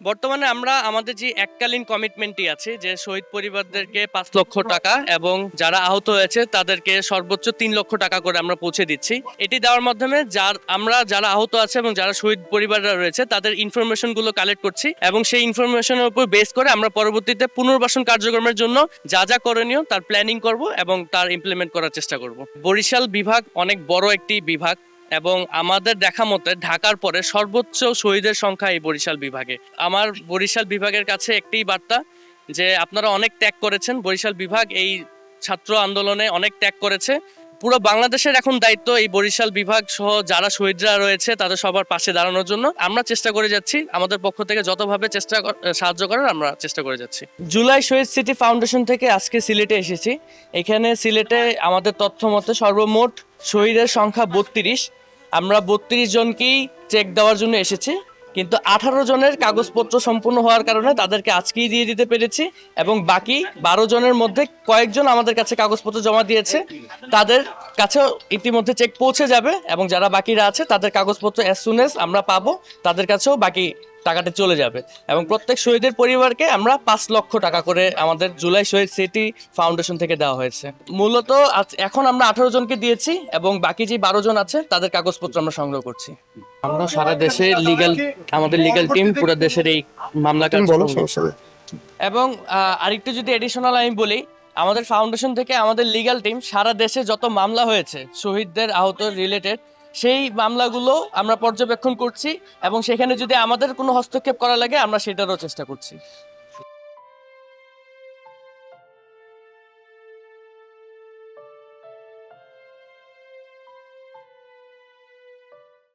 বর্তমানে আমরা আমাদের যে এককালীন কমিটমেন্টই আছে যে শহীদ পরিবারদেরকে পাঁচ লক্ষ টাকা এবং যারা আহত হয়েছে তাদেরকে সর্বোচ্চ তিন লক্ষ টাকা করে আমরা পৌঁছে দিচ্ছি। এটি দেওয়ার মাধ্যমে যার আমরা যারা আহত আছে এবং যারা শহীদ পরিবাররা রয়েছে তাদের ইনফরমেশনগুলো কালেক্ট করছি এবং সেই ইনফরমেশনের উপর বেস করে আমরা পরবর্তীতে পুনর্বাসন কার্যক্রমের জন্য যা যা করণীয় তার প্ল্যানিং করব এবং তার ইমপ্লিমেন্ট করার চেষ্টা করব। বরিশাল বিভাগ অনেক বড় একটি বিভাগ। এবং আমাদের দেখা মতে ঢাকার পরে সর্বোচ্চ শহীদের সংখ্যা এই বরিশাল বিভাগে। আমার বরিশাল বিভাগের কাছে একটি বার্তা যে আপনারা অনেক ত্যাগ করেছেন। বরিশাল বিভাগ এই ছাত্র আন্দোলনে অনেক ত্যাগ করেছে। পুরো বাংলাদেশের এখন দায়িত্ব এই বরিশাল বিভাগ সহ যারা শহীদরা রয়েছে তাদের সবার পাশে দাঁড়ানোর জন্য। আমরা চেষ্টা করে যাচ্ছি, আমাদের পক্ষ থেকে যতভাবে চেষ্টা সাহায্য করার আমরা চেষ্টা করে যাচ্ছি। জুলাই শহীদ সিটি ফাউন্ডেশন থেকে আজকে সিলেটে এসেছি। এখানে সিলেটে আমাদের তথ্য মতে সর্বমোট শহীদের সংখ্যা বত্রিশ। আমরা বত্রিশ জনকেই চেক দেওয়ার জন্য এসেছি। কিন্তু আঠারো জনের কাগজপত্র সম্পূর্ণ হওয়ার কারণে তাদেরকে আজকেই দিয়ে দিতে পেরেছি এবং বাকি বারো জনের মধ্যে কয়েকজন আমাদের কাছে কাগজপত্র জমা দিয়েছে। তাদের কাছেও ইতিমধ্যে চেক পৌঁছে যাবে এবং যারা বাকিরা আছে, তাদের কাগজপত্র অ্যাজ সুন এস আমরা পাবো, তাদের কাছেও বাকি টাকাটা চলে যাবে। এবং প্রত্যেক শহীদের পরিবারকে আমরা পাঁচ লক্ষ টাকা করে আমাদের জুলাই শহীদ সিটি ফাউন্ডেশন থেকে দেওয়া হয়েছে। মূলত এখন আমরা আঠারো জনকে দিয়েছি এবং বাকি যে বারো জন আছে, তাদের কাগজপত্র আমরা সংগ্রহ করছি। আমরা সারা দেশে লিগ্যাল আমাদের লিগ্যাল টিম পুরো দেশের এই মামলা। এবং আরেকটু যদি এডিশনাল আমি বলি আমাদের ফাউন্ডেশন থেকে আমাদের লিগ্যাল টিম সারা দেশে যত মামলা হয়েছে শহীদদের আহত রিলেটেড সেই মামলাগুলো আমরা পর্যবেক্ষণ করছি এবং সেখানে যদি আমাদের কোনো হস্তক্ষেপ করা লাগে আমরা সেটারও চেষ্টা করছি